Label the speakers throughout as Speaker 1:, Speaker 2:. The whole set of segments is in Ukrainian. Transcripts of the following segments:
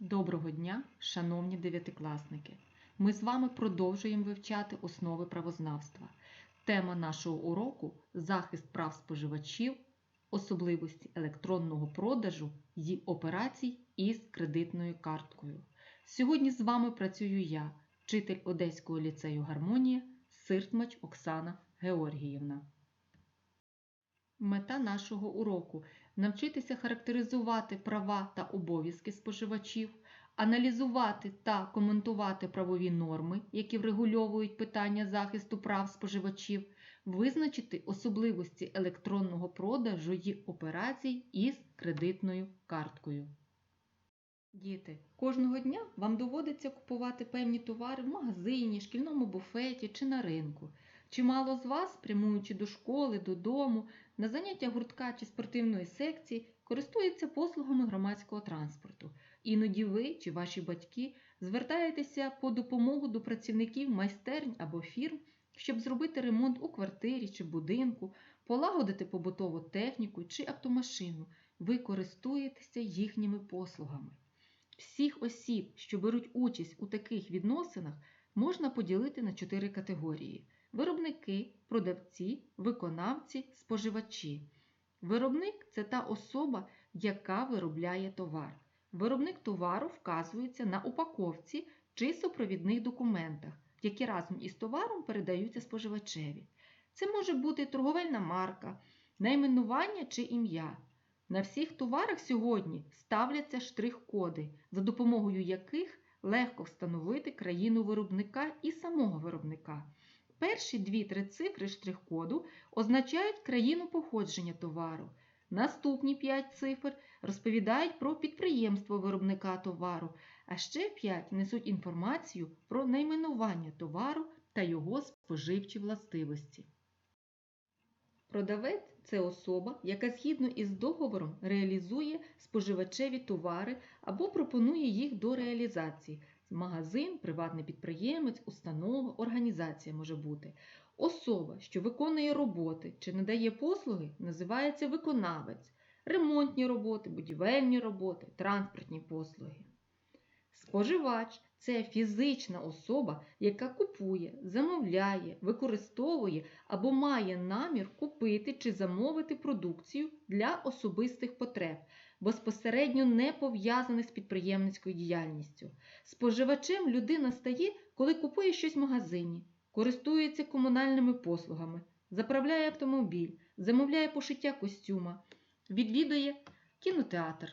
Speaker 1: Доброго дня, шановні дев'ятикласники! Ми з вами продовжуємо вивчати основи правознавства. Тема нашого уроку захист прав споживачів, особливості електронного продажу і операцій із кредитною карткою. Сьогодні з вами працюю я, вчитель Одеського ліцею Гармонія, Сиртмач Оксана Георгіївна. Мета нашого уроку навчитися характеризувати права та обов'язки споживачів, аналізувати та коментувати правові норми, які врегульовують питання захисту прав споживачів, визначити особливості електронного продажу і операцій із кредитною карткою. Діти, кожного дня вам доводиться купувати певні товари в магазині, шкільному буфеті чи на ринку. Чимало з вас, прямуючи до школи, додому, на заняття гуртка чи спортивної секції, користуються послугами громадського транспорту. Іноді ви чи ваші батьки звертаєтеся по допомогу до працівників майстернь або фірм, щоб зробити ремонт у квартирі чи будинку, полагодити побутову техніку чи автомашину. Ви користуєтеся їхніми послугами. Всіх осіб, що беруть участь у таких відносинах, можна поділити на чотири категорії: виробники, продавці, виконавці, споживачі. Виробник це та особа, яка виробляє товар. Виробник товару вказується на упаковці чи супровідних документах, які разом із товаром передаються споживачеві. Це може бути торговельна марка, найменування чи ім'я. На всіх товарах сьогодні ставляться штрих-коди, за допомогою яких легко встановити країну виробника і самого виробника. Перші дві-три цифри штрих-коду означають країну походження товару. Наступні 5 цифр розповідають про підприємство виробника товару, а ще 5 несуть інформацію про найменування товару та його споживчі властивості. Продавець це особа, яка згідно із договором реалізує споживачеві товари або пропонує їх до реалізації. Магазин, приватний підприємець, установа, організація може бути. Особа, що виконує роботи чи надає послуги, називається виконавець, ремонтні роботи, будівельні роботи, транспортні послуги. Споживач це фізична особа, яка купує, замовляє, використовує або має намір купити чи замовити продукцію для особистих потреб, безпосередньо не пов'язаних з підприємницькою діяльністю. Споживачем людина стає, коли купує щось в магазині, користується комунальними послугами, заправляє автомобіль, замовляє пошиття костюма, відвідує кінотеатр.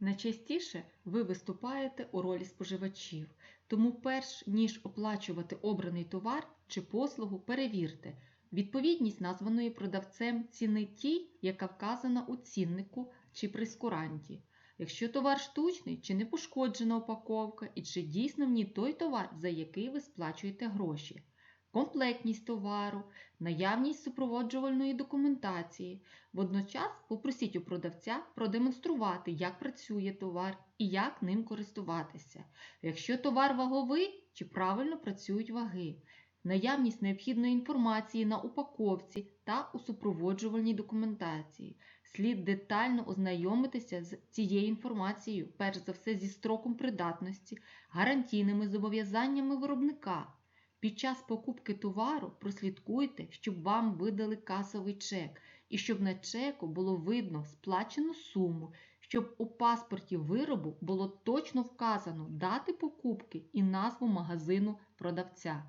Speaker 1: Найчастіше ви виступаєте у ролі споживачів, тому перш ніж оплачувати обраний товар чи послугу, перевірте відповідність названої продавцем ціни тій, яка вказана у ціннику чи прескуранті. Якщо товар штучний, чи не пошкоджена упаковка, і чи дійсно в ній той товар, за який ви сплачуєте гроші. Комплектність товару, наявність супроводжувальної документації. Водночас попросіть у продавця продемонструвати, як працює товар і як ним користуватися. Якщо товар ваговий, чи правильно працюють ваги, наявність необхідної інформації на упаковці та у супроводжувальній документації. Слід детально ознайомитися з цією інформацією, перш за все зі строком придатності, гарантійними зобов'язаннями виробника. Під час покупки товару прослідкуйте, щоб вам видали касовий чек і щоб на чеку було видно сплачену суму, щоб у паспорті виробу було точно вказано дати покупки і назву магазину продавця.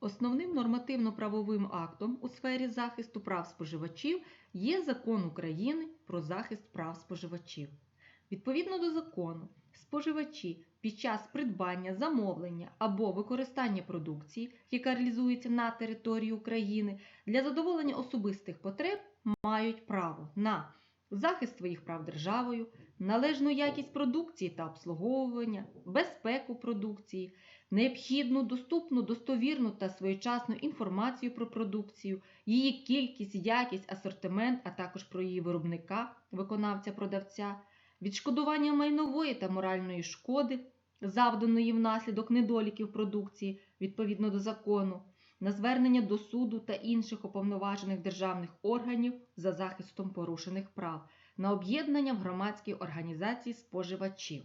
Speaker 1: Основним нормативно-правовим актом у сфері захисту прав споживачів є Закон України про захист прав споживачів. Відповідно до закону, споживачі під час придбання, замовлення або використання продукції, яка реалізується на території України, для задоволення особистих потреб мають право на захист своїх прав державою, належну якість продукції та обслуговування, безпеку продукції, необхідну, доступну, достовірну та своєчасну інформацію про продукцію, її кількість, якість, асортимент, а також про її виробника, виконавця-продавця відшкодування майнової та моральної шкоди, завданої внаслідок недоліків продукції відповідно до закону, на звернення до суду та інших уповноважених державних органів за захистом порушених прав, на об'єднання в громадській організації споживачів.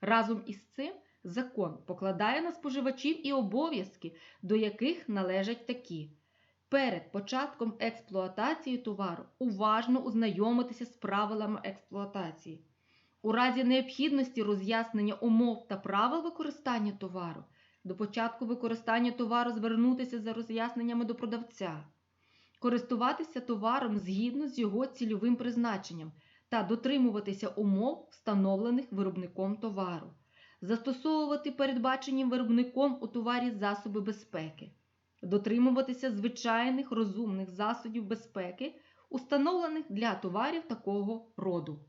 Speaker 1: Разом із цим закон покладає на споживачів і обов'язки, до яких належать такі. Перед початком експлуатації товару уважно ознайомитися з правилами експлуатації. У разі необхідності роз'яснення умов та правил використання товару, до початку використання товару звернутися за роз'ясненнями до продавця, користуватися товаром згідно з його цільовим призначенням та дотримуватися умов, встановлених виробником товару, застосовувати передбачені виробником у товарі засоби безпеки, дотримуватися звичайних розумних засобів безпеки, установлених для товарів такого роду.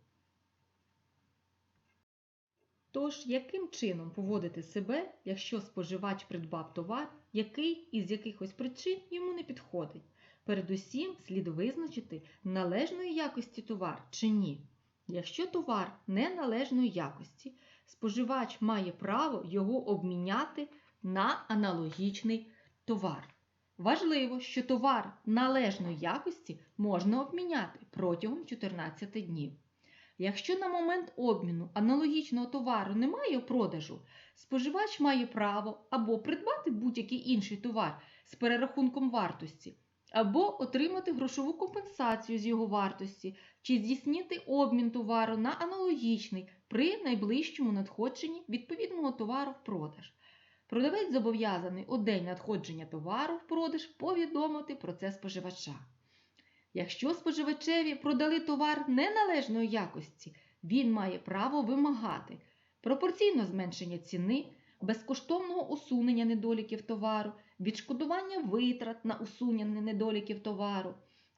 Speaker 1: Тож, яким чином поводити себе, якщо споживач придбав товар, який із якихось причин йому не підходить? Передусім слід визначити, належної якості товар чи ні. Якщо товар неналежної якості, споживач має право його обміняти на аналогічний товар. Важливо, що товар належної якості можна обміняти протягом 14 днів. Якщо на момент обміну аналогічного товару немає продажу, споживач має право або придбати будь-який інший товар з перерахунком вартості, або отримати грошову компенсацію з його вартості, чи здійснити обмін товару на аналогічний при найближчому надходженні відповідного товару в продаж. Продавець зобов'язаний у день надходження товару в продаж повідомити про це споживача. Якщо споживачеві продали товар неналежної якості, він має право вимагати пропорційно зменшення ціни, безкоштовного усунення недоліків товару, відшкодування витрат на усунення недоліків товару.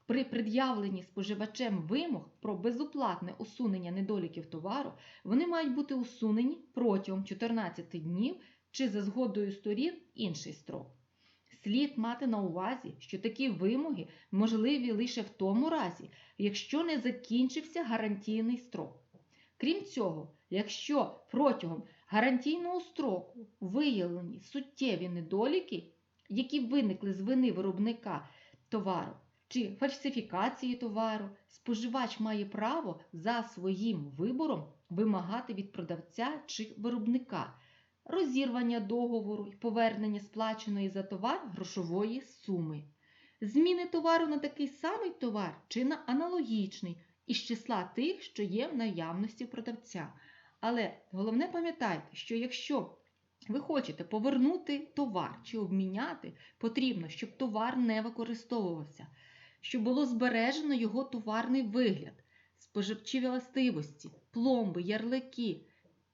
Speaker 1: При пред'явленні споживачем вимог про безоплатне усунення недоліків товару, вони мають бути усунені протягом 14 днів чи за згодою сторін інший строк. Слід мати на увазі, що такі вимоги можливі лише в тому разі, якщо не закінчився гарантійний строк. Крім цього, якщо протягом гарантійного строку виявлені суттєві недоліки, які виникли з вини виробника товару чи фальсифікації товару, споживач має право за своїм вибором вимагати від продавця чи виробника розірвання договору і повернення сплаченої за товар грошової суми, зміни товару на такий самий товар чи на аналогічний із числа тих, що є в наявності продавця. Але головне пам'ятайте, що якщо ви хочете повернути товар чи обміняти, потрібно, щоб товар не використовувався, щоб було збережено його товарний вигляд, споживчі властивості, пломби, ярлики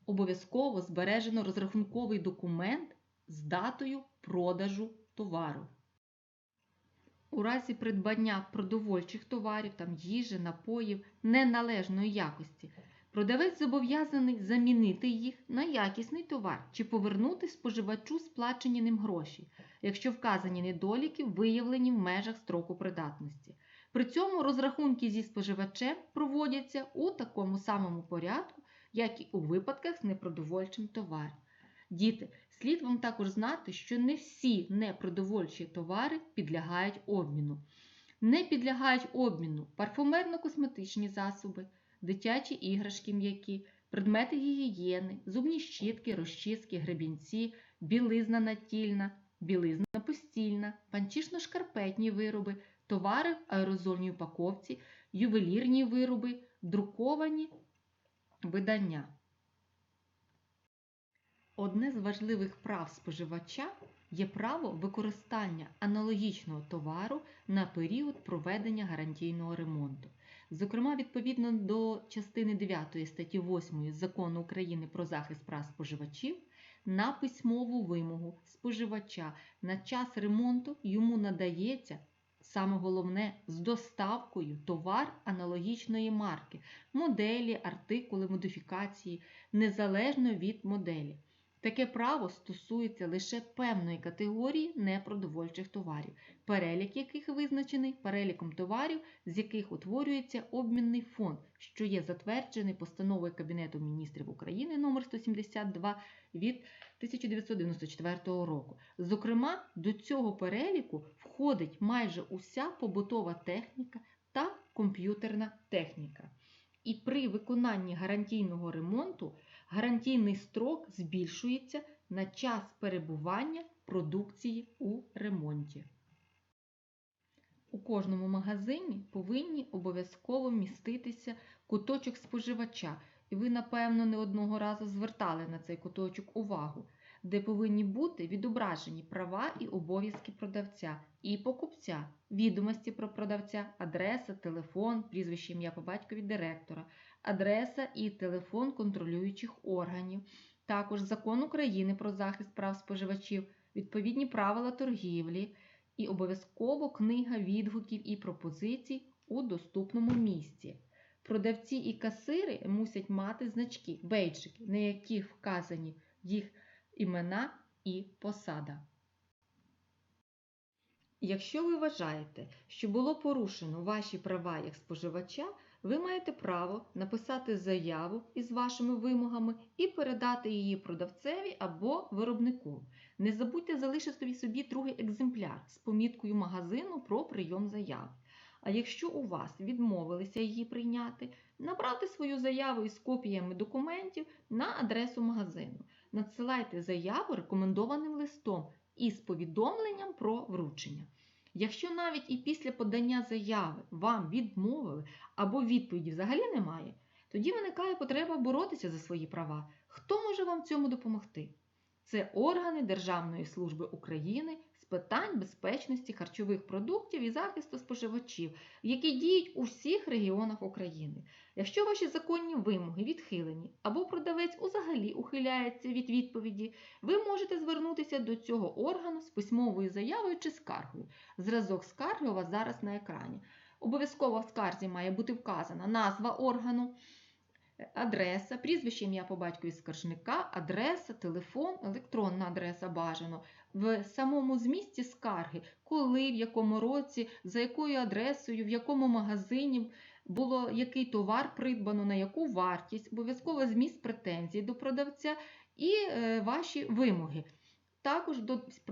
Speaker 1: обов'язково збережено розрахунковий документ з датою продажу товару. У разі придбання продовольчих товарів, там їжі, напоїв неналежної якості, продавець зобов'язаний замінити їх на якісний товар чи повернути споживачу сплачені ним гроші, якщо вказані недоліки виявлені в межах строку придатності. При цьому розрахунки зі споживачем проводяться у такому самому порядку, як і у випадках з непродовольчим товаром. Діти, слід вам також знати, що не всі непродовольчі товари підлягають обміну. Не підлягають обміну парфумерно-косметичні засоби, дитячі іграшки м'які, предмети гігієни, зубні щітки, розчіски, гребінці, білизна натільна, білизна постільна, панчішно-шкарпетні вироби, товари в аерозольній упаковці, ювелірні вироби, друковані видання. Одне з важливих прав споживача є право використання аналогічного товару на період проведення гарантійного ремонту. Зокрема, відповідно до частини 9 статті 8 Закону України про захист прав споживачів, на письмову вимогу споживача на час ремонту йому надається саме головне з доставкою товар аналогічної марки, моделі, артикули, модифікації, незалежно від моделі. Таке право стосується лише певної категорії непродовольчих товарів, перелік яких визначений переліком товарів, з яких утворюється обмінний фонд, що є затверджений постановою Кабінету міністрів України номер 172 від 1994 року. Зокрема, до цього переліку входить майже уся побутова техніка та комп'ютерна техніка. І при виконанні гарантійного ремонту гарантійний строк збільшується на час перебування продукції у ремонті. У кожному магазині повинні обов'язково міститися куточок споживача, і ви, напевно, не одного разу звертали на цей куточок увагу, де повинні бути відображені права і обов'язки продавця і покупця, відомості про продавця, адреса, телефон, прізвище ім'я по батькові директора, адреса і телефон контролюючих органів, також закон України про захист прав споживачів, відповідні правила торгівлі і обов'язково книга відгуків і пропозицій у доступному місці. Продавці і касири мусять мати значки, бейджики, на яких вказані їх імена і посада. Якщо ви вважаєте, що було порушено ваші права як споживача, ви маєте право написати заяву із вашими вимогами і передати її продавцеві або виробнику. Не забудьте залишити собі другий екземпляр з поміткою магазину про прийом заяв. А якщо у вас відмовилися її прийняти, направте свою заяву із копіями документів на адресу магазину. Надсилайте заяву рекомендованим листом із повідомленням про вручення. Якщо навіть і після подання заяви вам відмовили або відповіді взагалі немає, тоді виникає потреба боротися за свої права. Хто може вам цьому допомогти? Це органи Державної служби України питань безпечності харчових продуктів і захисту споживачів, які діють у всіх регіонах України. Якщо ваші законні вимоги відхилені або продавець взагалі ухиляється від відповіді, ви можете звернутися до цього органу з письмовою заявою чи скаргою. Зразок скарги у вас зараз на екрані. Обов'язково в скарзі має бути вказана назва органу адреса, прізвище ім'я по батькові скаржника, адреса, телефон, електронна адреса бажано. В самому змісті скарги, коли, в якому році, за якою адресою, в якому магазині було який товар придбано, на яку вартість, обов'язково зміст претензій до продавця і е, ваші вимоги. Також,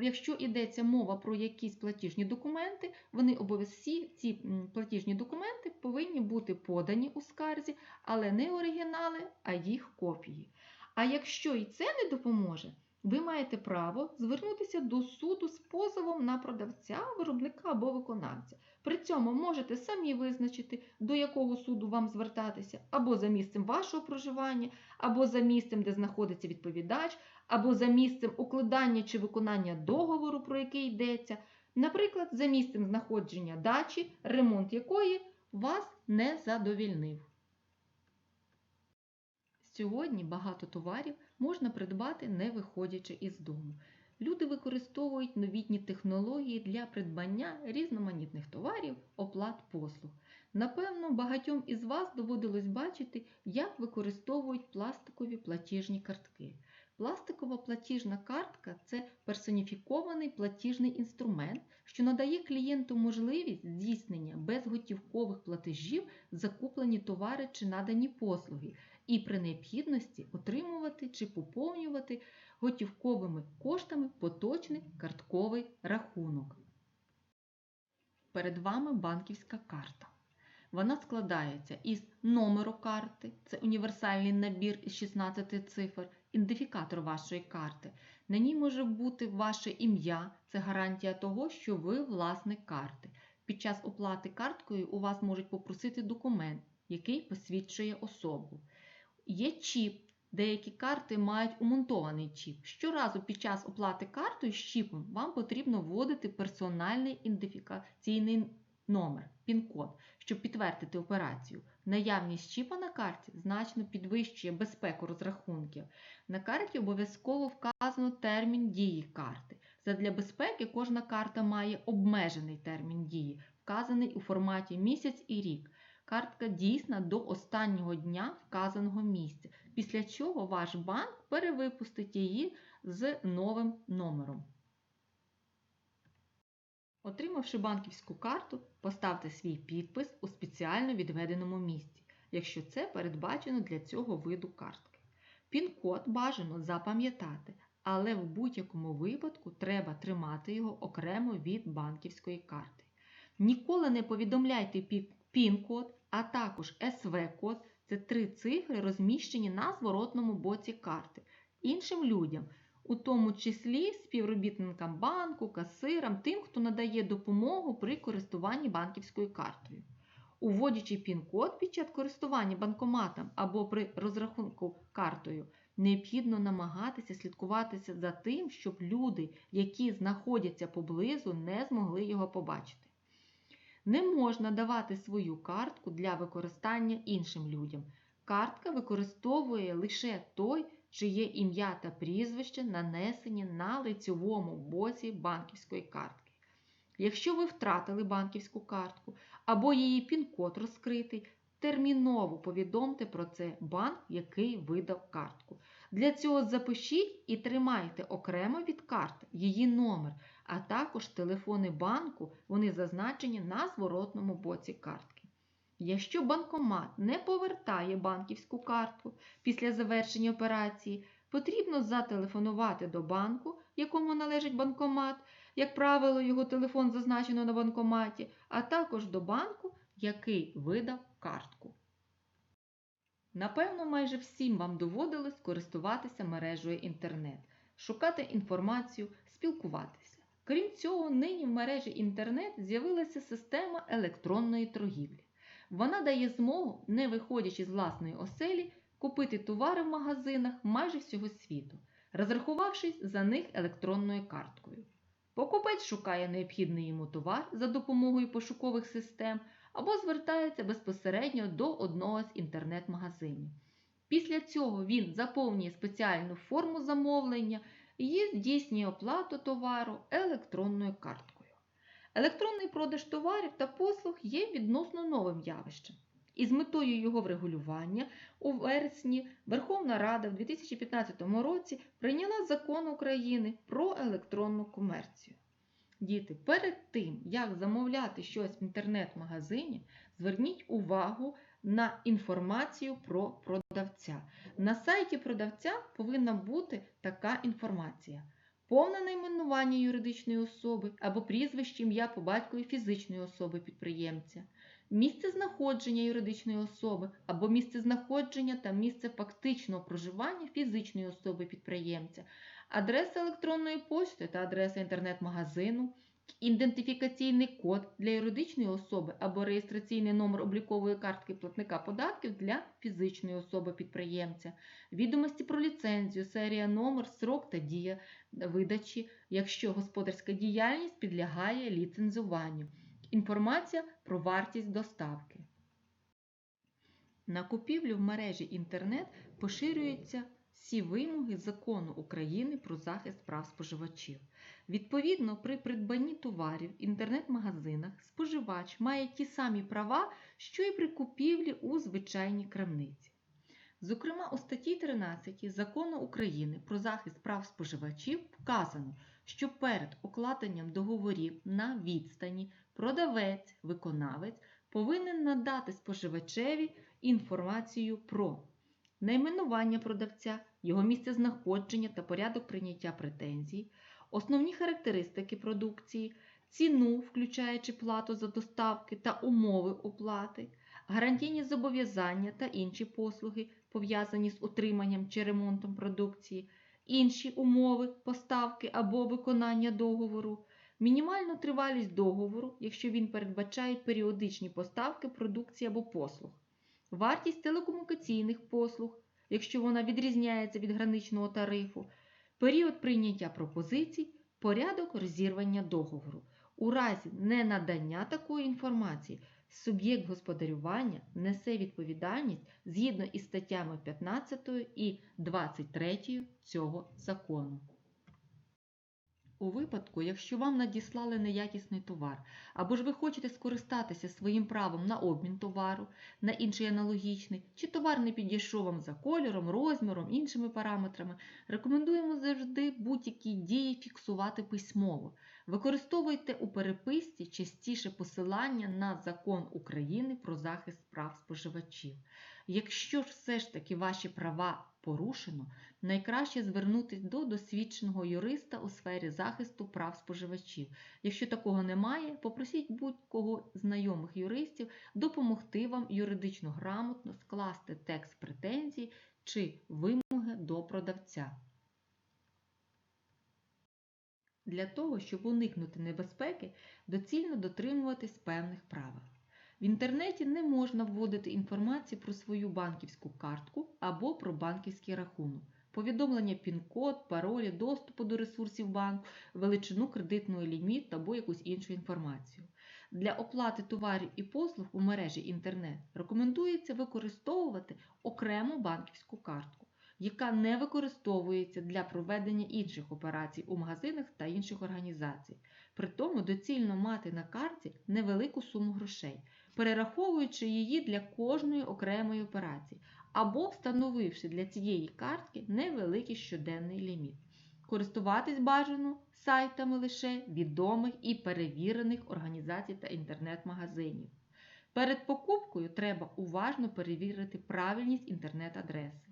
Speaker 1: якщо йдеться мова про якісь платіжні документи, вони обов'язково ці платіжні документи повинні бути подані у скарзі, але не оригінали, а їх копії. А якщо і це не допоможе, ви маєте право звернутися до суду з позовом на продавця, виробника або виконавця. При цьому можете самі визначити, до якого суду вам звертатися, або за місцем вашого проживання, або за місцем, де знаходиться відповідач, або за місцем укладання чи виконання договору, про який йдеться, наприклад, за місцем знаходження дачі, ремонт якої вас не задовільнив. Сьогодні багато товарів можна придбати не виходячи із дому. Люди використовують новітні технології для придбання різноманітних товарів, оплат послуг. Напевно, багатьом із вас доводилось бачити, як використовують пластикові платіжні картки. Пластикова платіжна картка це персоніфікований платіжний інструмент, що надає клієнту можливість здійснення безготівкових платежів за куплені товари чи надані послуги, і при необхідності отримувати чи поповнювати готівковими коштами поточний картковий рахунок. Перед вами банківська карта. Вона складається із номеру карти, це універсальний набір із 16 цифр, ідентифікатор вашої карти. На ній може бути ваше ім'я, це гарантія того, що ви власник карти. Під час оплати карткою у вас можуть попросити документ, який посвідчує особу. Є чіп. Деякі карти мають умонтований чіп. Щоразу під час оплати картою з чіпом вам потрібно вводити персональний ідентифікаційний номер, пін-код, щоб підтвердити операцію. Наявність чіпа на карті значно підвищує безпеку розрахунків. На карті обов'язково вказано термін дії карти. Задля безпеки кожна карта має обмежений термін дії, вказаний у форматі місяць і рік. Картка дійсна до останнього дня вказаного місця, після чого ваш банк перевипустить її з новим номером. Отримавши банківську карту, поставте свій підпис у спеціально відведеному місці, якщо це передбачено для цього виду картки. Пін-код бажано запам'ятати, але в будь-якому випадку треба тримати його окремо від банківської карти. Ніколи не повідомляйте пін-код, а також СВ-код це три цифри, розміщені на зворотному боці карти, іншим людям, у тому числі співробітникам банку, касирам, тим, хто надає допомогу при користуванні банківською картою. Уводячи пін-код під час користування банкоматом або при розрахунку картою, необхідно намагатися слідкуватися за тим, щоб люди, які знаходяться поблизу, не змогли його побачити. Не можна давати свою картку для використання іншим людям. Картка використовує лише той, чиє ім'я та прізвище нанесені на лицьовому боці банківської картки. Якщо ви втратили банківську картку або її пін-код розкритий, терміново повідомте про це банк, який видав картку. Для цього запишіть і тримайте окремо від карти її номер, а також телефони банку, вони зазначені на зворотному боці картки. Якщо банкомат не повертає банківську картку після завершення операції, потрібно зателефонувати до банку, якому належить банкомат, як правило, його телефон зазначено на банкоматі, а також до банку, який видав картку. Напевно, майже всім вам доводилось користуватися мережею інтернет, шукати інформацію, спілкуватися. Крім цього, нині в мережі інтернет з'явилася система електронної торгівлі. Вона дає змогу, не виходячи з власної оселі, купити товари в магазинах майже всього світу, розрахувавшись за них електронною карткою. Покупець шукає необхідний йому товар за допомогою пошукових систем або звертається безпосередньо до одного з інтернет-магазинів. Після цього він заповнює спеціальну форму замовлення і здійснює оплату товару електронною карткою. Електронний продаж товарів та послуг є відносно новим явищем. І з метою його врегулювання у вересні Верховна Рада в 2015 році прийняла закон України про електронну комерцію. Діти, перед тим, як замовляти щось в інтернет-магазині, зверніть увагу на інформацію про продавця. На сайті продавця повинна бути така інформація: повне найменування юридичної особи або прізвище ім'я по батькові фізичної особи підприємця, місце знаходження юридичної особи або місце знаходження та місце фактичного проживання фізичної особи підприємця, адреса електронної пошти та адреса інтернет-магазину, ідентифікаційний код для юридичної особи або реєстраційний номер облікової картки платника податків для фізичної особи підприємця, відомості про ліцензію, серія номер, срок та дія видачі, якщо господарська діяльність підлягає ліцензуванню. Інформація про вартість доставки. На купівлю в мережі інтернет поширюються всі вимоги Закону України про захист прав споживачів. Відповідно, при придбанні товарів в інтернет-магазинах споживач має ті самі права, що й при купівлі у звичайній крамниці. Зокрема, у статті 13 Закону України про захист прав споживачів вказано, що перед укладенням договорів на відстані продавець, виконавець повинен надати споживачеві інформацію про найменування продавця, його місце знаходження та порядок прийняття претензій, основні характеристики продукції, ціну, включаючи плату за доставки та умови оплати, гарантійні зобов'язання та інші послуги, пов'язані з утриманням чи ремонтом продукції, інші умови поставки або виконання договору, мінімальну тривалість договору, якщо він передбачає періодичні поставки продукції або послуг, вартість телекомунікаційних послуг, якщо вона відрізняється від граничного тарифу, період прийняття пропозицій, порядок розірвання договору. У разі ненадання такої інформації суб'єкт господарювання несе відповідальність згідно із статтями 15 і 23 цього закону. У випадку, якщо вам надіслали неякісний товар, або ж ви хочете скористатися своїм правом на обмін товару, на інший аналогічний, чи товар не підійшов вам за кольором, розміром, іншими параметрами, рекомендуємо завжди будь-які дії фіксувати письмово. Використовуйте у переписці частіше посилання на Закон України про захист прав споживачів. Якщо ж все ж таки ваші права порушено, найкраще звернутися до досвідченого юриста у сфері захисту прав споживачів. Якщо такого немає, попросіть будь-кого знайомих юристів допомогти вам юридично грамотно скласти текст претензій чи вимоги до продавця. Для того, щоб уникнути небезпеки, доцільно дотримуватись певних правил. В інтернеті не можна вводити інформацію про свою банківську картку або про банківський рахунок, повідомлення пін-код, паролі, доступу до ресурсів банку, величину кредитної ліміт або якусь іншу інформацію. Для оплати товарів і послуг у мережі інтернет рекомендується використовувати окрему банківську картку яка не використовується для проведення інших операцій у магазинах та інших організацій. При тому доцільно мати на карті невелику суму грошей, перераховуючи її для кожної окремої операції, або встановивши для цієї картки невеликий щоденний ліміт. Користуватись бажано сайтами лише відомих і перевірених організацій та інтернет-магазинів. Перед покупкою треба уважно перевірити правильність інтернет-адреси.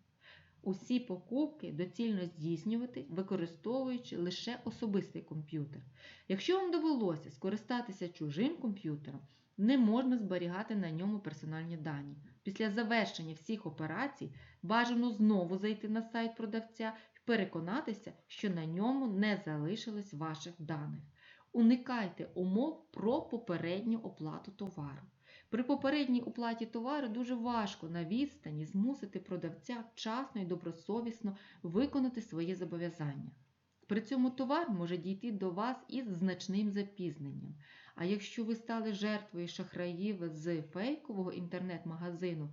Speaker 1: Усі покупки доцільно здійснювати, використовуючи лише особистий комп'ютер. Якщо вам довелося скористатися чужим комп'ютером, не можна зберігати на ньому персональні дані. Після завершення всіх операцій бажано знову зайти на сайт продавця і переконатися, що на ньому не залишилось ваших даних. Уникайте умов про попередню оплату товару. При попередній оплаті товару дуже важко на відстані змусити продавця вчасно і добросовісно виконати своє зобов'язання. При цьому товар може дійти до вас із значним запізненням. А якщо ви стали жертвою шахраїв з фейкового інтернет-магазину,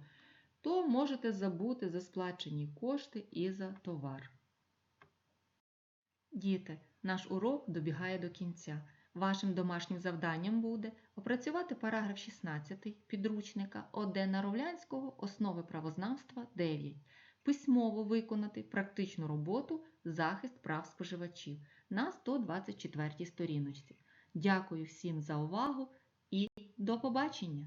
Speaker 1: то можете забути за сплачені кошти і за товар. Діти, наш урок добігає до кінця. Вашим домашнім завданням буде опрацювати параграф 16 підручника Одена Ровлянського Основи правознавства 9, письмово виконати практичну роботу захист прав споживачів на 124 сторіночці. Дякую всім за увагу і до побачення!